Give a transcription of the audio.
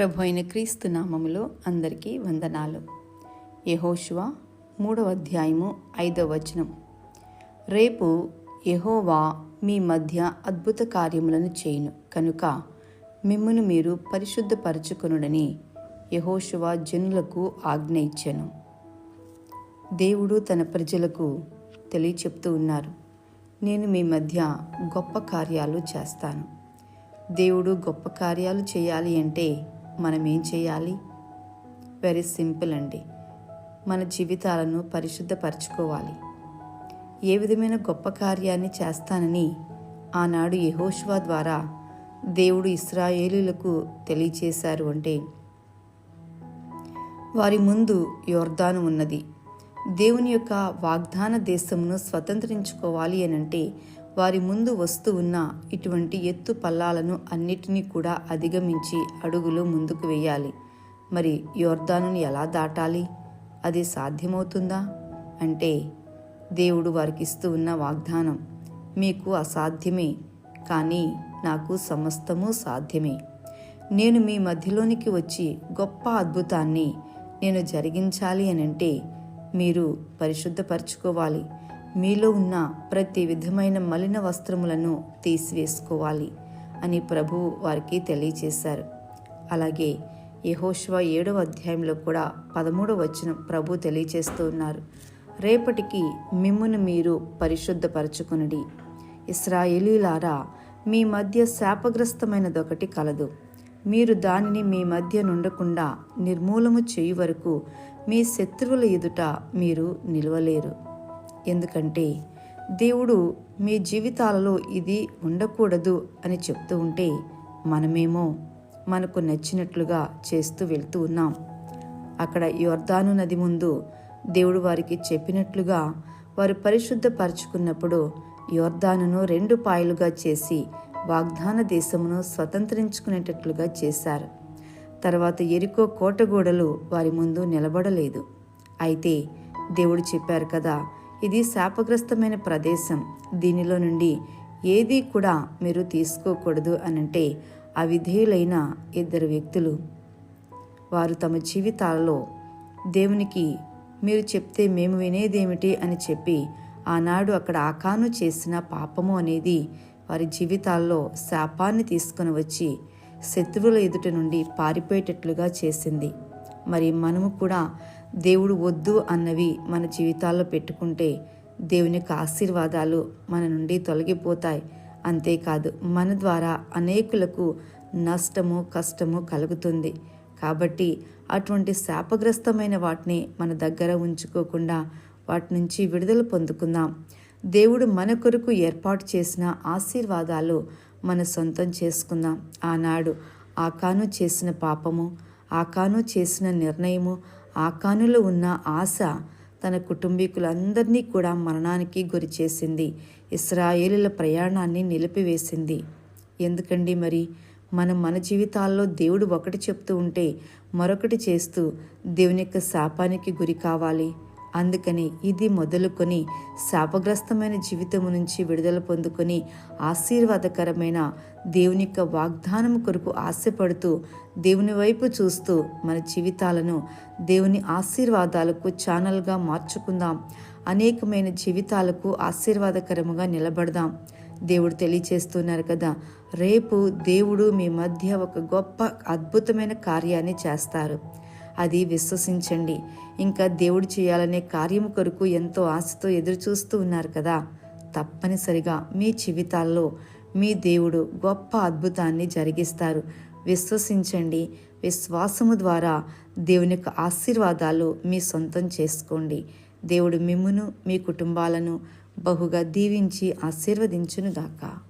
ప్రభు అయిన క్రీస్తు నామములో అందరికీ వందనాలు. యెహోషువ మూడవ అధ్యాయము ఐదవ వచనం. రేపు యహోవా మీ మధ్య అద్భుత కార్యములను చేయును. కనుక మిమ్మును మీరు పరిశుద్ధపరచుకొనుడని యెహోషువ జనులకు ఆజ్ఞ ఇచ్చాను. దేవుడు తన ప్రజలకు తెలియచెప్తూ ఉన్నారు. నేను మీ మధ్య గొప్ప కార్యాలు చేస్తాను. దేవుడు గొప్ప కార్యాలు చేయాలి అంటే మనం ఏం చేయాలి? వెరీ సింపుల్ అండి. మన జీవితాలను పరిశుద్ధపరచుకోవాలి. ఏ విధమైన గొప్ప కార్యాన్ని చేస్తానని ఆనాడు యహోష్వా ద్వారా దేవుడు ఇస్రాయేలులకు తెలియచేశారు అంటే వారి ముందు యోర్దాను ఉన్నది. దేవుని యొక్క వాగ్దాన దేశమును స్వతంత్రించుకోవాలి అనంటే వారి ముందు వస్తూ ఉన్న ఇటువంటి ఎత్తు పల్లాలను అన్నిటినీ కూడా అధిగమించి అడుగులు ముందుకు వేయాలి. మరి యోర్దానుని ఎలా దాటాలి? అది సాధ్యమవుతుందా? అంటే దేవుడు వారికి ఇస్తూ ఉన్న వాగ్దానం మీకు అసాధ్యమే కానీ నాకు సమస్తము సాధ్యమే. నేను మీ మధ్యలోనికి వచ్చి గొప్ప అద్భుతాన్ని నేను జరిగించాలి అని అంటే మీరు పరిశుద్ధపరచుకోవాలి. మీలో ఉన్న ప్రతి విధమైన మలిన వస్త్రములను తీసివేసుకోవాలి అని ప్రభువు వారికి తెలియచేశారు అలాగే యహోష్వ ఏడవ అధ్యాయంలో కూడా పదమూడవ వచనం ప్రభు తెలియచేస్తూ ఉన్నారు. రేపటికి మిమ్మును మీరు పరిశుద్ధపరచుకునడి. ఇస్రాయేలీలారా మీ మధ్య శాపగ్రస్తమైనదొకటి కలదు. మీరు దానిని మీ మధ్య నుండకుండా నిర్మూలము చేయు వరకు మీ శత్రువుల ఎదుట మీరు నిలవలేరు. ఎందుకంటే దేవుడు మీ జీవితాలలో ఇది ఉండకూడదు అని చెప్తూ ఉంటే మనమేమో మనకు నచ్చినట్లుగా చేస్తూ వెళ్తూ ఉన్నాం. అక్కడ యోర్దాను నది ముందు దేవుడు వారికి చెప్పినట్లుగా వారు పరిశుద్ధపరచుకున్నప్పుడు యోర్దానును రెండు పాయలుగా చేసి వాగ్దాన దేశమును స్వతంత్రించుకునేటట్లుగా చేశారు. తర్వాత ఎరికో కోటగోడలు వారి ముందు నిలబడలేదు. అయితే దేవుడు చెప్పారు కదా ఇది శాపగ్రస్తమైన ప్రదేశం. దీనిలో నుండి ఏది కూడా మీరు తీసుకోకూడదు అనంటే అవిధేయులైన ఇద్దరు వ్యక్తులు. వారు తమ జీవితాలలో దేవునికి మీరు చెప్తే మేము వినేదేమిటి అని చెప్పి ఆనాడు అక్కడ ఆకాను చేసిన పాపము అనేది వారి జీవితాల్లో శాపాన్ని తీసుకొని వచ్చి శత్రువుల ఎదుట నుండి పారిపోయేటట్లుగా చేసింది. మరి మనము కూడా దేవుడు వద్దు అన్నవి మన జీవితాల్లో పెట్టుకుంటే దేవుని యొక్క ఆశీర్వాదాలు మన నుండి తొలగిపోతాయి. అంతేకాదు మన ద్వారా అనేకులకు నష్టము కష్టము కలుగుతుంది. కాబట్టి అటువంటి శాపగ్రస్తమైన వాటిని మన దగ్గర ఉంచుకోకుండా వాటి నుంచి విడుదల పొందుకుందాం. దేవుడు మన కొరకు ఏర్పాటు చేసిన ఆశీర్వాదాలు మన సొంతం చేసుకుందాం. ఆనాడు ఆకాను చేసిన పాపము ఆకాను చేసిన నిర్ణయము ఆకానులో ఉన్న ఆశ తన కుటుంబీకులందరినీ కూడా మరణానికి గురి చేసింది. ఇస్రాయేలుల ప్రయాణాన్ని నిలిపివేసింది. ఎందుకండి మరి? మనం మన జీవితాల్లో దేవుడు ఒకటి చెప్తూ ఉంటే మరొకటి చేస్తూ దేవుని యొక్క శాపానికి గురి కావాలి. అందుకని ఇది మొదలుకొని శాపగ్రస్తమైన జీవితము నుంచి విడుదల పొందుకొని ఆశీర్వాదకరమైన దేవుని యొక్క వాగ్దానం కొరకు ఆశపడుతూ దేవుని వైపు చూస్తూ మన జీవితాలను దేవుని ఆశీర్వాదాలకు ఛానల్గా మార్చుకుందాం. అనేకమైన జీవితాలకు ఆశీర్వాదకరముగా నిలబడదాం. దేవుడు తెలియచేస్తున్నారు కదా రేపు దేవుడు మీ మధ్య ఒక గొప్ప అద్భుతమైన కార్యాన్ని చేస్తారు. అది విశ్వసించండి. ఇంకా దేవుడు చేయాలనే కార్యము కొరకు ఎంతో ఆశతో ఎదురుచూస్తూ ఉన్నారు కదా. తప్పనిసరిగా మీ జీవితాల్లో మీ దేవుడు గొప్ప అద్భుతాన్ని జరిగిస్తారు. విశ్వసించండి. విశ్వాసము ద్వారా దేవుని యొక్క ఆశీర్వాదాలు మీ సొంతం చేసుకోండి. దేవుడు మిమ్మును మీ కుటుంబాలను బహుగా దీవించి ఆశీర్వదించునుగాక.